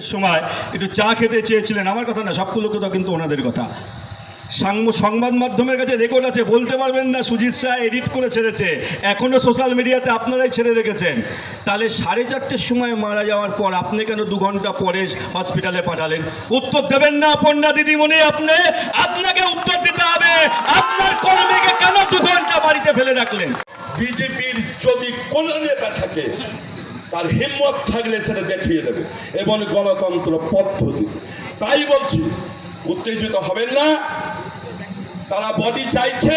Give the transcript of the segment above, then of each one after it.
সময় একটু চা খেতে চেয়েছিলেন। আমার কথা না, সবগুলো কথা কিন্তু ওনাদের কথা। সংবাদ মাধ্যমের কাছে রেকর্ড আছে, বলতে পারবেন না, সুজিত শাহ এডিট করে ছেড়েছে। এখনও সোশ্যাল মিডিয়াতে আপনারাই ছেড়ে রেখেছেন। তাহলে সাড়ে চারটের সময় মারা যাওয়ার পর আপনি কেন দু ঘণ্টা পরে হসপিটালে পাঠালেন? উত্তর দেবেন না, পণ্যা দিদিমণি, আপনি, আপনাকে উত্তর দিতে হবে। আপনার কর্মীকে কেন দু ঘণ্টা বাড়িতে ফেলে রাখলেন? বিজেপির যদি কোনো নেতা থাকে তার হিম্মত থাকলে সেটা দেখিয়ে দেবে। এবং গণতন্ত্র পদ্ধতি। তাই বলছি, উত্তেজিত হবেন না। তারা বডি চাইছে,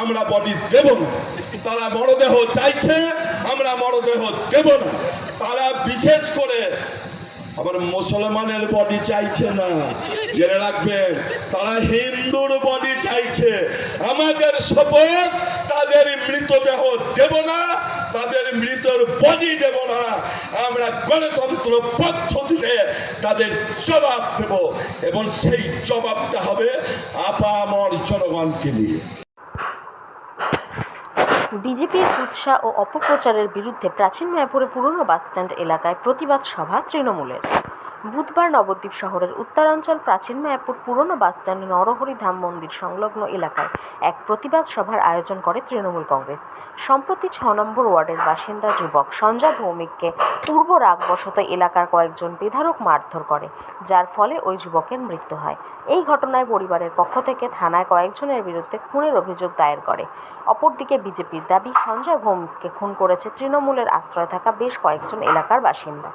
আমরা বডি দেব না। তারা মরদেহ চাইছে, আমরা মরদেহ দেব না। তারা বিশেষ করে আবার মুসলমানের বডি চাইছে না। জেনে রাখবেন, তারা হিন্দুর বডি চাইছে। আমাদের শপথ তাদের মৃতদেহ দেব না, তাদের মৃতর বডি দেব না। আমরা গণতন্ত্র পদ্ধতিতে তাদের জবাব দেব এবং সেই জবাবটা হবে আপামর জনগণকে নিয়ে। বিজেপির উৎসাহ ও অপপ্রচারের বিরুদ্ধে প্রাচীন মায়াপুরে পুরনো বাসস্ট্যান্ড এলাকায় প্রতিবাদ সভা তৃণমূলের। বুধবার নবদ্বীপ শহরের উত্তরাঞ্চল, প্রাচীন মায়াপুর পুরনো বাসস্ট্যান্ড নরহরি ধাম মন্দির সংলগ্ন এলাকায় এক প্রতিবাদ সভার আয়োজন করে তৃণমূল কংগ্রেস। সম্প্রতি ছ নম্বর ওয়ার্ডের বাসিন্দা যুবক সঞ্জয় ভৌমিককে পূর্ব রাগবশত এলাকার কয়েকজন বেধারক মারধর করে, যার ফলে ওই যুবকের মৃত্যু হয়। এই ঘটনায় পরিবারের পক্ষ থেকে থানায় কয়েকজনের বিরুদ্ধে খুনের অভিযোগ দায়ের করে। অপরদিকে বিজেপির দাবি, সঞ্জয় ভৌমিককে খুন করেছে তৃণমূলের আশ্রয় থাকা বেশ কয়েকজন এলাকার বাসিন্দা।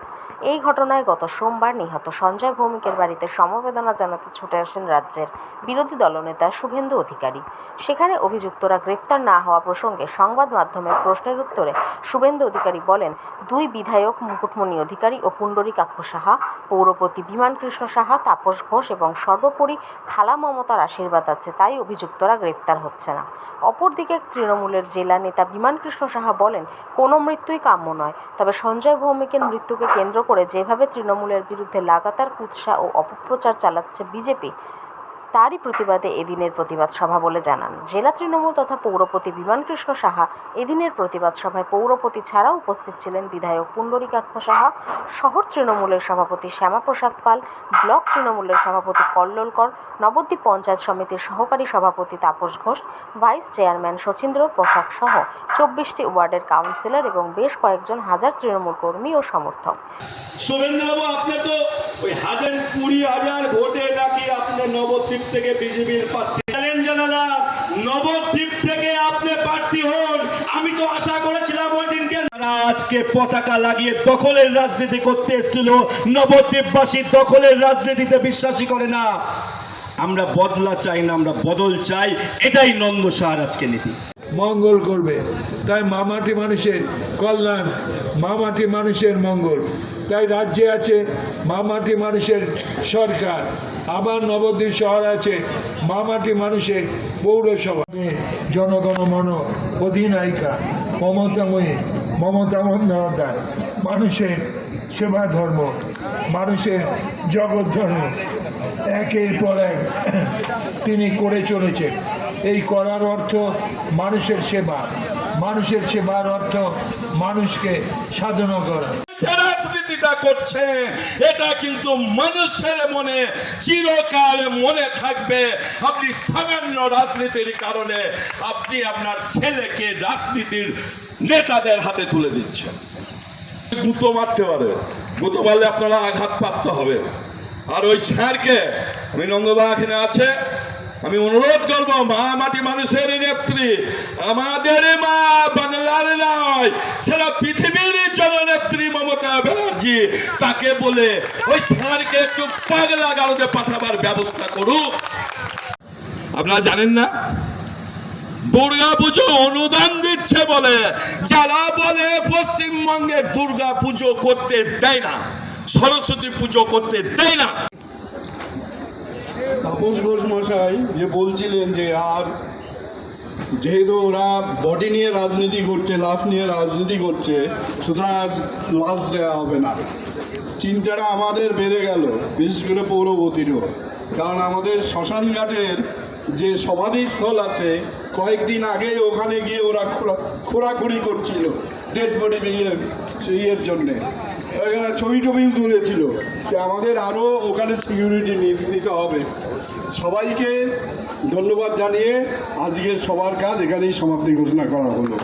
এই ঘটনায় গত সোমবার নিহত সঞ্জয় ভৌমিকের বাড়িতে সমবেদনা জানাতে ছুটে আসেন রাজ্যের বিরোধী দলনেতা শুভেন্দু অধিকারী। সেখানে অভিযুক্তরা গ্রেফতার না হওয়া প্রসঙ্গে সংবাদ মাধ্যমের প্রশ্নের উত্তরে শুভেন্দু অধিকারী বলেন, দুই বিধায়ক মুকুটমণি অধিকারী ও পুণ্ডরীকাক্ষ সাহা, পৌরপতি বিমান কৃষ্ণ সাহা, তাপস ঘোষ এবং সর্বোপরি খালা মমতার আশীর্বাদ আছে, তাই অভিযুক্তরা গ্রেফতার হচ্ছে না। অপরদিকে তৃণমূলের জেলা নেতা বিমান কৃষ্ণ সাহা বলেন, কোনো মৃত্যুই কাম্য নয়, তবে সঞ্জয় ভৌমিকের মৃত্যুকে কেন্দ্র করে যেভাবে তৃণমূলের বিরুদ্ধে লাগাতার কুৎসা ও অপপ্রচার চালাচ্ছে বিজেপি। তারই প্রতিবাদে এদিনের প্রতিবাদ সভা বলে জানান। জেলা তৃণমূল তথা পৌরপতি বিমানকৃষ্ণ সাহা এদিনের প্রতিবাদ সভায় পৌরপতি ছাড়াও উপস্থিত ছিলেন বিধায়ক পুণ্ডরিকাক্ষ সাহা, শহর তৃণমূলের সভাপতি শ্যামাপ্রসাদ পাল, ব্লক তৃণমূলের সভাপতি কল্লোলকর, নবদ্বীপ পঞ্চায়েত সমিতির সহকারী সভাপতি তাপস ঘোষ, ভাইস চেয়ারম্যান শচীন্দ্র পোশাক সহ চব্বিশটি ওয়ার্ডের কাউন্সিলর এবং বেশ কয়েকজন হাজার তৃণমূল কর্মী ও সমর্থক। শুভেন্দুবাবু তো ওই হাজার কুড়ি হাজার ভোটে নাকি আপনি নবদ্বীপ থেকে বিজেপির প্রার্থী। চ্যালেঞ্জ জানালাম নবদ্বীপ থেকে আপনি প্রার্থী হন। আমি তো আশা করেছিলাম ওই দিনকে আজকে পতাকা লাগিয়ে দখলের রাজনীতি করতে এসেছিল। নবদ্বীপবাসী দখলের রাজনীতিতে বিশ্বাসী করে না। আমরা বদলা চাই না আমরা বদল চাই। এটাই নন্দ সার আজকে নীতি। মঙ্গল করবে। তাই মামাটি মানুষের কল্যাণ মামাটি মানুষের মঙ্গল। তাই রাজ্যে আছে মামাটি মানুষের সরকার, আবার নবদ্বীপ শহর আছে মামাটি মানুষের পৌরসভা। জনগণ মন অধিনায়িকা মমতাময়ী মমতা বন্দ্যোপাধ্যায়, মানুষের সেবা ধর্ম, মানুষের জগৎ ধর্ম, একের পর এক তিনি করে চলেছেন। এই করার অর্থ মানুষের সেবা। মানুষের সেবার অর্থ মানুষকে সাধনা করা। রাজনীতিটা করছেন এটা কিন্তু মানুষের মনে চিরকাল মনে থাকবে। আপনি সামান্য রাজনীতির কারণে আপনি আপনার ছেলেকে রাজনীতির নেতাদের হাতে তুলে দিচ্ছেন। গুঁতো মারতে পারে। গুঁতো মারলে আপনারা আঘাতপ্রাপ্ত হবে। আর ওই স্যারকে, আমি নন্দদা এখানে আছে আমি অনুরোধ করব মা মাটি মানুষের নেত্রী, আমাদের মা বাংলার নয়, সারা পৃথিবীর জননেত্রী মমতা ব্যানার্জি, তাকে বলে ওই স্যারকে একটু পাগলা গাড়োতে পাঠাবার ব্যবস্থা করুক। আপনারা জানেন না? দুর্গা পুজো অনুদান দিচ্ছে বলে, যারা বলে পশ্চিমবঙ্গে দুর্গা পুজো করতে দেয় না, সরস্বতী পুজো করতে দেয় না। তাপস ঘোষ মশাই যে বলছিলেন যে আর যেহেতু ওরা বডি নিয়ে রাজনীতি করছে, লাশ নিয়ে রাজনীতি করছে, সুতরাং আজ লাশ দেওয়া হবে না। চিন্তাটা আমাদের বেড়ে গেল, বিশেষ করে পৌরবতীরও কারণ আমাদের শ্মশানঘাটের যে সমাধিস্থল আছে, কয়েকদিন আগে ওখানে গিয়ে ওরা খোরা খোরাখুরি করছিল ডেড বডি ইয়ে ইয়ের জন্যে। ছবি টবিও তুলেছিল যে আমাদের আরও ওখানে সিকিউরিটি নিতে হবে। সবাইকে ধন্যবাদ জানিয়ে আজকের সবার কাজ এখানেই সমাপ্তি ঘোষণা করা হলো।